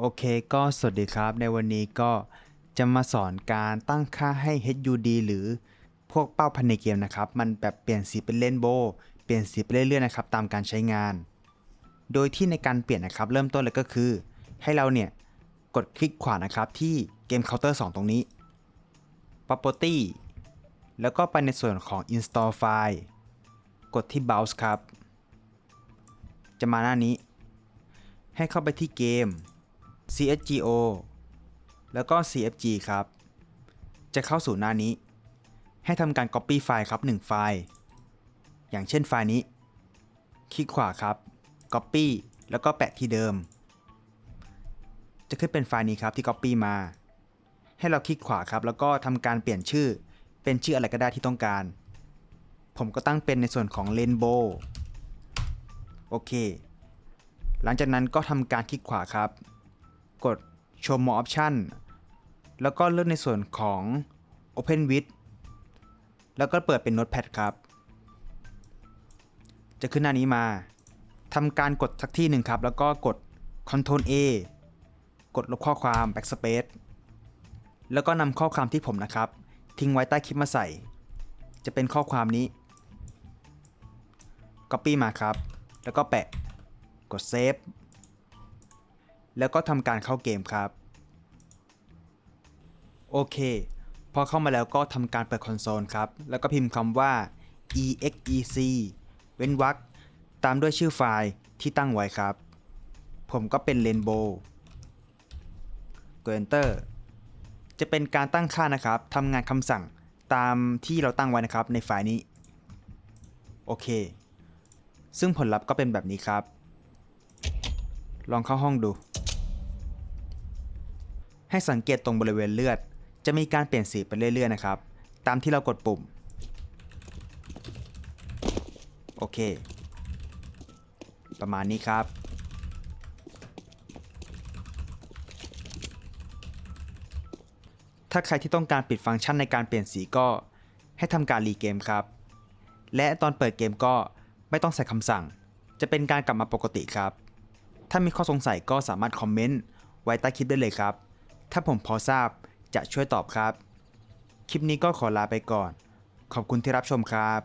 โอเคก็สวัสดีครับ ในวันนี้ก็จะมาสอนการตั้งค่าให้ HUD หรือพวกเป้าพันในเกมนะครับ มันแบบเปลี่ยนสีเป็นเล่นโบว์เปลี่ยนสีไปเรื่อยๆนะครับ ตามการใช้งาน โดยที่ในการเปลี่ยนนะครับ เริ่มต้นเลยก็คือ ให้เราเนี่ยกดคลิกขวานะครับที่เกมเคาน์เตอร์2ตรงนี้ Property แล้วก็ไปในส่วนของ Install File กดที่ Browse ครับ จะมาหน้านี้ ให้เข้าไปที่เกม CSGO แล้วก็ CFG ครับ จะเข้าสู่หน้านี้ ให้ทำการ Copy ไฟล์ครับ 1 ไฟล์ อย่างเช่นไฟล์นี้ คลิกขวาครับ Copy แล้วก็แปะที่เดิม จะขึ้นเป็นไฟล์นี้ครับที่ Copy มา ให้เราคลิกขวาครับ แล้วก็ทำการเปลี่ยนชื่อ เป็นชื่ออะไรก็ได้ที่ต้องการ ผมก็ตั้งเป็นในส่วนของ Rainbow โอเค หลังจากนั้นก็ทำการคลิกขวาครับ กด Show More Option แล้วก็เลือกในส่วนของ Open with แล้วก็เปิดเป็น Notepad ครับ จะขึ้นหน้านี้มาทำการกดสักที่หนึ่งครับ แล้วก็กด Ctrl A กดลบข้อความ Backspace แล้วก็นำข้อความที่ผมนะครับ ทิ้งไว้ใต้คลิปมาใส่ จะเป็นข้อความนี้ Copy มาครับ แล้วก็แปะ กด Save แล้วก็ทำการเข้าเกมครับ โอเค พอเข้ามาแล้วก็ทำการเปิดคอนโซลครับ แล้วก็พิมพ์คำว่า exec เว้นวรรคตามด้วยชื่อไฟล์ที่ตั้งไว้ครับ ผมก็เป็น Rainbow กด Enter จะเป็นการตั้งค่านะครับทำงานคำสั่งตามที่เราตั้งไว้นะครับในไฟล์นี้ โอเค ซึ่งผลลัพธ์ก็เป็นแบบนี้ครับ ลองเข้าห้องดู ให้สังเกตตรงบริเวณเลือด จะมีการเปลี่ยนสีไปเรื่อยๆนะครับ ตามที่เรากดปุ่ม โอเค ประมาณนี้ครับ ถ้าใครที่ต้องการปิดฟังก์ชันในการเปลี่ยนสีก็ ให้ทำการรีเกมครับ และตอนเปิดเกมก็ไม่ต้องใส่คำสั่ง จะเป็นการกลับมาปกติครับ ถ้ามีข้อสงสัยก็สามารถคอมเมนต์ไว้ใต้คลิปได้เลยครับ ถ้าผมพอทราบจะช่วยตอบครับ คลิปนี้ก็ขอลาไปก่อน ขอบคุณที่รับชมครับ